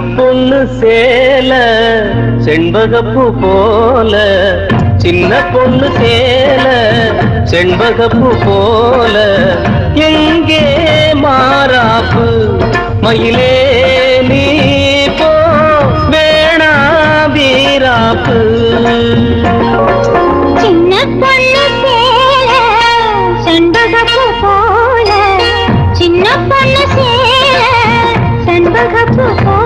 பொண்ணு சேல செண்பகப்பு போல. சின்ன பொண்ணு சேல செண்பகப்பு போல. எங்கே மாறாப்பு மயிலே நீ போ. வேணா வீராப்பு. சின்ன பொண்ணு சேல செண்பகப்பு போல. சின்ன பொண்ணு சேல செண்பகப்பு போல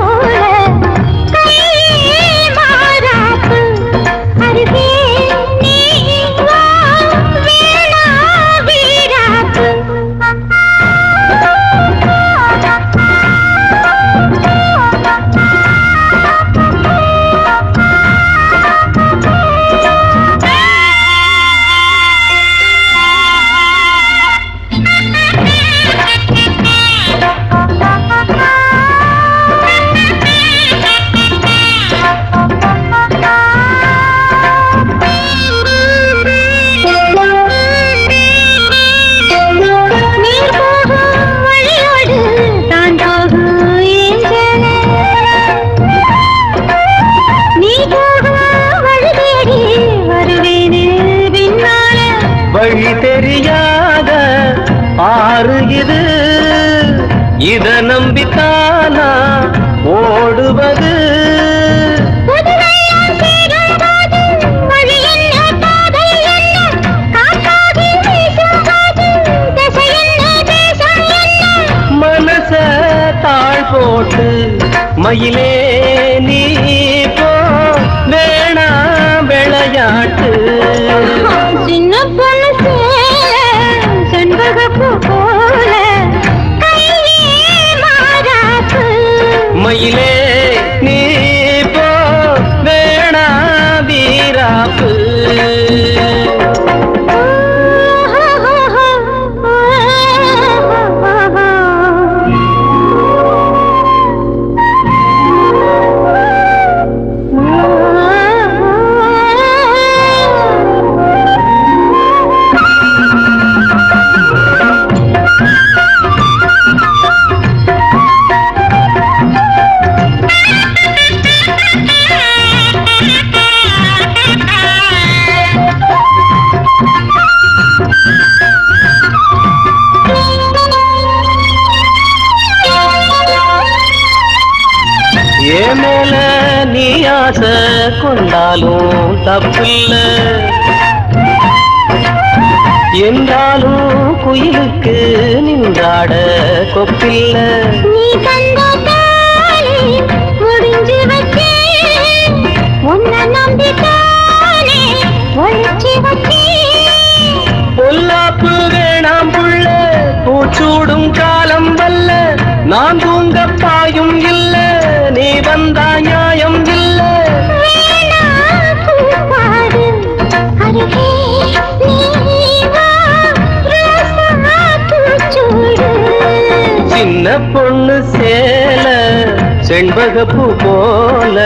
வழி தெரியாத ஆறு இது. இத நம்பித்தானா ஓடுவது? மனச தாழ் போட்டு மயிலே நீ ஏ மேல நீ ஆசை கொண்டாலும் தப்பில்ல. என்றாலும் குயிலுக்கு நின்றாட கொப்பில்ல. பொல்லாப்பு வேணாம் புள்ள பூச்சூடும் காலம் வல்ல. நான் தூங்க பாயும் இல்ல சின்ன பொண்ணு சேல செண்பகப்பு போல.